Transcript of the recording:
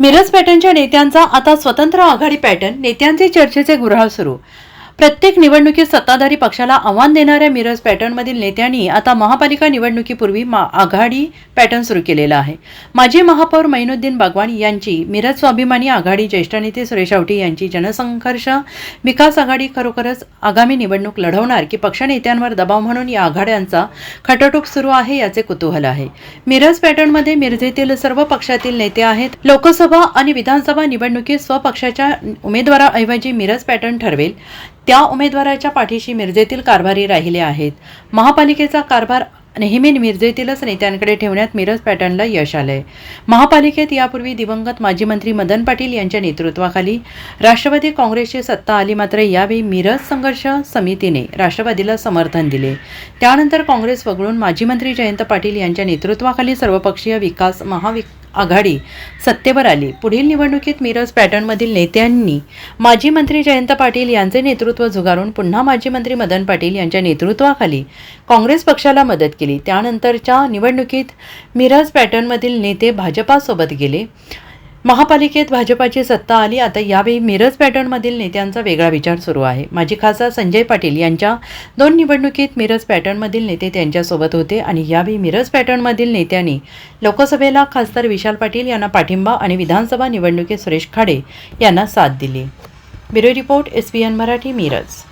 मिरज पॅटर्नच्या नेत्यांचा आता स्वतंत्र आघाडी पॅटर्न नेत्यांचे चर्चेचे गुऱ्हाळ सुरू. प्रत्येक निवडणुकीत सत्ताधारी पक्षाला आव्हान देणाऱ्या मिरज पॅटर्नमधील नेत्यांनी आता महापालिका निवडणुकीपूर्वी मा आघाडी पॅटर्न सुरू केलेला आहे. माजी महापौर मैनुद्दीन बागवान यांची मिरज स्वाभिमानी आघाडी ज्येष्ठ नेते सुरेश आवटी यांची जनसंघर्ष विकास आघाडी खरोखरच आगामी निवडणूक लढवणार की पक्षनेत्यांवर दबाव म्हणून या आघाड्यांचा खटाटोप सुरू आहे याचे कुतूहल आहे. मिरज पॅटर्नमध्ये मिरजेतील सर्व पक्षातील नेते आहेत. लोकसभा आणि विधानसभा निवडणुकीत स्वपक्षाच्या उमेदवाराऐवजी मिरज पॅटर्न ठरवेल. त्या उमेदवाराच्या पाठीशी मिरजेतील कारभारी राहिले आहेत. महापालिकेचा कारभार नेहमी मिरजेतीलच नेत्यांकडे ठेवण्यात मिरज पॅटर्नला यश आलंय. महापालिकेत यापूर्वी दिवंगत माजी मंत्री मदन पाटील यांच्या नेतृत्वाखाली राष्ट्रवादी काँग्रेसची सत्ता आली मात्र यावेळी मिरज संघर्ष समितीने राष्ट्रवादीला समर्थन दिले. त्यानंतर काँग्रेस वगळून माजी मंत्री जयंत पाटील यांच्या नेतृत्वाखाली सर्वपक्षीय विकास महावि आघाडी सत्तेवर आली. पुढील निवडणुकीत मिरज पॅटर्नमधील नेत्यांनी माजी मंत्री जयंत पाटील यांचे नेतृत्व झुगारून पुन्हा माजी मंत्री मदन पाटील यांच्या नेतृत्वाखाली काँग्रेस पक्षाला मदत केली. त्यानंतरच्या निवडणुकीत मिरज पॅटर्नमधील नेते भाजपासोबत गेले. महापालिकेत भाजपाची सत्ता आली आता यावेळी मिरज पॅटर्नमधील नेत्यांचा वेगळा विचार सुरू आहे. माजी खासदार संजय पाटील यांच्या दोन निवडणुकीत मिरज पॅटर्नमधील नेते त्यांच्यासोबत होते आणि यावेळी मिरज पॅटर्नमधील नेत्यांनी लोकसभेला खासदार विशाल पाटील यांना पाठिंबा आणि विधानसभा निवडणुकीत सुरेश खाडे यांना साथ दिली. Bureau report S P N Marathi Miraj.